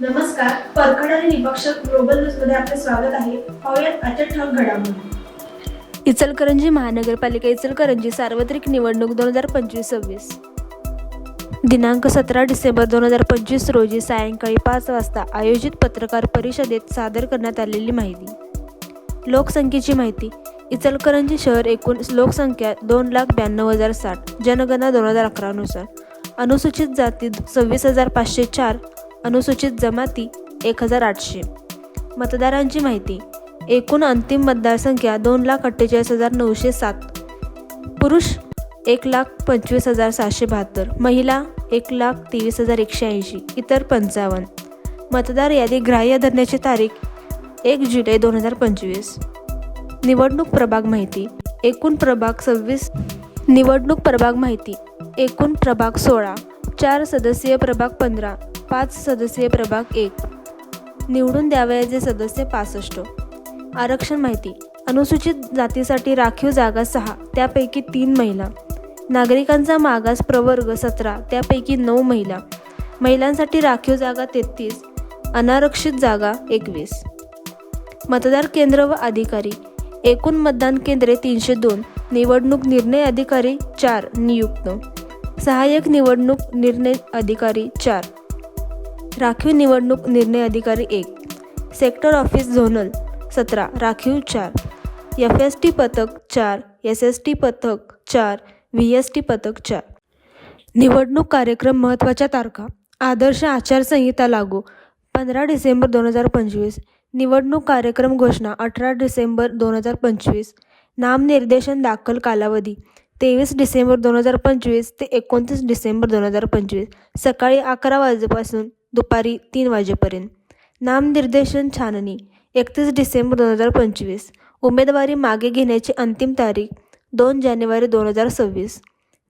परखड आणि निपक्षक ग्लोबल न्यूजमध्ये आपले स्वागत आहे. पाहुयात आजच्या ठळक घडामोडी. इचलकरंजी महानगरपालिका इचलकरंजी सार्वत्रिक निवडणूक दोन हजार पंचवीस सव्वीस. दिनांक सतरा डिसेंबर दोन हजार पंचवीस रोजी सायंकाळी पाच वाजता आयोजित पत्रकार परिषदेत सादर करण्यात आलेली माहिती. लोकसंख्येची माहिती. इचलकरंजी शहर एकूण लोकसंख्या दोन लाख ब्याण्णव हजार साठ जनगणना दोन हजार अकरानुसार अनुसूचित जाती सव्वीस हजार पाचशे चार अनुसूचित जमाती एक हजार आठशे मतदारांची माहिती. एकूण अंतिम मतदारसंख्या दोन लाख अठ्ठेचाळीस हजार नऊशे सात. पुरुष एक लाख पंचवीस हजार सहाशे बहात्तर. महिला एक लाख तेवीस हजार एकशे ऐंशी. इतर पंचावन्न. मतदार यादी ग्राह्य धरण्याची तारीख एक जुलै दोन हजार पंचवीस. निवडणूक प्रभाग माहिती. एकूण प्रभाग सव्वीस. निवडणूक प्रभाग माहिती. एकूण प्रभाग सोळा. चार सदस्यीय प्रभाग पंधरा पाच सदस्यीय प्रभाग एक. निवडून द्यावयाचे सदस्य पासष्ट. आरक्षण माहिती. अनुसूचित जातीसाठी राखीव जागा सहा त्यापैकी तीन महिला. नागरिकांचा मागास प्रवर्ग सतरा त्यापैकी नऊ महिला. महिलांसाठी राखीव जागा तेहतीस अनारक्षित जागा एकवीस. मतदार केंद्र व अधिकारी. एकूण मतदान केंद्रे तीनशे दोन. निवडणूक निर्णय अधिकारी चार नियुक्त. सहाय्यक निवडणूक निर्णय अधिकारी चार. राखीव निवडणूक निर्णय अधिकारी एक. सेक्टर ऑफिस झोनल सतरा राखीव चार. एफ एस टी पथक चार एस एस टी पथक चार व्ही एस टी पथक चार. निवडणूक कार्यक्रम महत्त्वाच्या तारखा. आदर्श आचारसंहिता लागू. पंधरा डिसेंबर दोन हजार पंचवीस. निवडणूक कार्यक्रम घोषणा अठरा डिसेंबर दोन हजार पंचवीस. नामनिर्देशन दाखल कालावधी. तेवीस डिसेंबर दोन हजार पंचवीस ते एकोणतीस डिसेंबर दोन हजार पंचवीस. सकाळी अकरा वाजेपासून दुपारी तीन वाजेपर्यंत. नामनिर्देशन छाननी. एकतीस डिसेंबर दोन हजार पंचवीस. उमेदवारी मागे घेण्याची अंतिम तारीख दोन जानेवारी दोन हजार सव्वीस.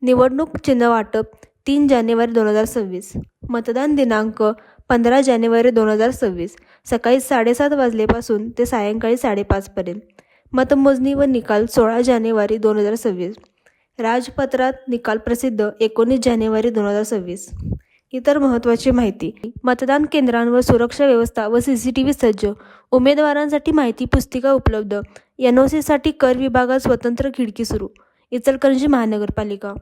निवडणूक चिन्ह वाटप तीन जानेवारी दोन हजार सव्वीस. मतदान दिनांक पंधरा जानेवारी दोन हजार सव्वीस. सकाळी साडेसात वाजलेपासून ते सायंकाळी साडेपाचपर्यंत. मतमोजणी व निकाल सोळा जानेवारी दोन हजार सव्वीस. राजपत्रात निकाल प्रसिद्ध एकोणीस जानेवारी दोन हजार सव्वीस. इतर महत्त्वाची माहिती. मतदान केंद्रांवर सुरक्षा व्यवस्था व सी सी टी व्ही सज्ज. उमेदवारांसाठी माहिती पुस्तिका उपलब्ध. एन ओ सीसाठी कर विभागात स्वतंत्र खिडकी सुरू. इचलकरंजी महानगरपालिका.